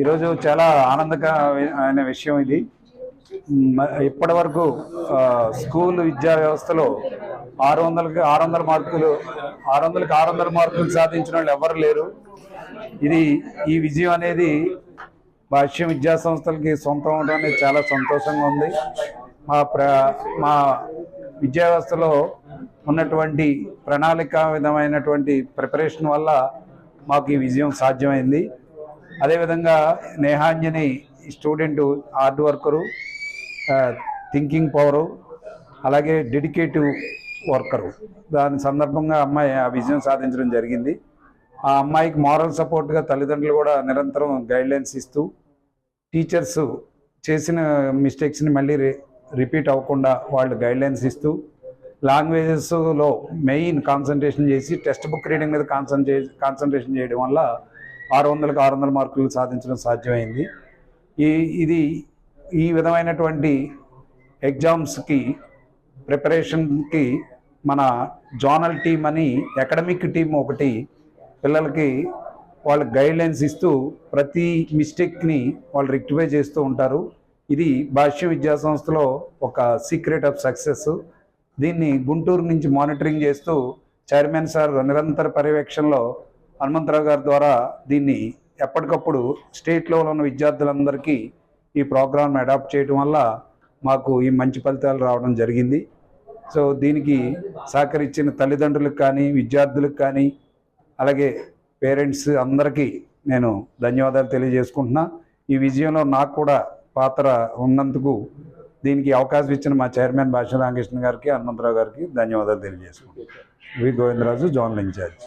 ఈరోజు చాలా ఆనందకరమైన విషయం ఇది. ఇప్పటి వరకు స్కూల్ విద్యా వ్యవస్థలో ఆరు వందలకి ఆరు వందల మార్కులు ఆరు వందలకి ఆరు వందల మార్కులు సాధించిన వాళ్ళు ఎవరు లేరు. ఇది ఈ విజయం అనేది భాష్య విద్యా సంస్థలకి సొంతం అవడం అనేది చాలా సంతోషంగా ఉంది. మా ప్ర మా విద్యా వ్యవస్థలో ఉన్నటువంటి ప్రణాళిక విధమైనటువంటి ప్రిపరేషన్ వల్ల మాకు ఈ విజయం సాధ్యమైంది. అదేవిధంగా Nehanjani student hard worker thinking power అలాగే డెడికేటివ్ వర్కరు. దాని సందర్భంగా అమ్మాయి ఆ విజయం సాధించడం జరిగింది. ఆ అమ్మాయికి మారల్ సపోర్ట్గా తల్లిదండ్రులు కూడా నిరంతరం గైడ్లైన్స్ ఇస్తూ టీచర్స్ చేసిన మిస్టేక్స్ని మళ్ళీ రి రిపీట్ అవ్వకుండా వాళ్ళు గైడ్లైన్స్ ఇస్తూ లాంగ్వేజెస్లో మెయిన్ కాన్సన్ట్రేషన్ చేసి టెక్స్ట్ బుక్ రీడింగ్ మీద కాన్సన్ట్రే కాన్సన్ట్రేషన్ చేయడం వల్ల ఆరు వందలకు ఆరు వందల మార్కులు సాధించడం సాధ్యమైంది. ఈ ఇది ఈ విధమైనటువంటి ఎగ్జామ్స్కి ప్రిపరేషన్కి మన జోనల్ టీం అని అకాడమిక్ టీం ఒకటి పిల్లలకి వాళ్ళ గైడ్లైన్స్ ఇస్తూ ప్రతి మిస్టేక్ని వాళ్ళు రెక్టిఫై చేస్తూ ఉంటారు. ఇది భాష్య విద్యా సంస్థలో ఒక సీక్రెట్ ఆఫ్ సక్సెస్. దీన్ని గుంటూరు నుంచి మానిటరింగ్ చేస్తూ చైర్మన్ సార్ నిరంతర పర్యవేక్షణలో హనుమంతరావు గారి ద్వారా దీన్ని ఎప్పటికప్పుడు స్టేట్ ఉన్న విద్యార్థులందరికీ ఈ ప్రోగ్రామ్ అడాప్ట్ చేయడం వల్ల మాకు ఈ మంచి ఫలితాలు రావడం జరిగింది. సో దీనికి సహకరించిన తల్లిదండ్రులకు కానీ విద్యార్థులకు కానీ అలాగే పేరెంట్స్ అందరికీ నేను ధన్యవాదాలు తెలియజేసుకుంటున్నా. ఈ విజయంలో నాకు కూడా పాత్ర ఉన్నందుకు దీనికి అవకాశం ఇచ్చిన మా చైర్మన్ భాష రామకృష్ణ గారికి హనుమంతరావు గారికి ధన్యవాదాలు తెలియజేసుకుంటున్నాను వి. Govindaraju zonal incharge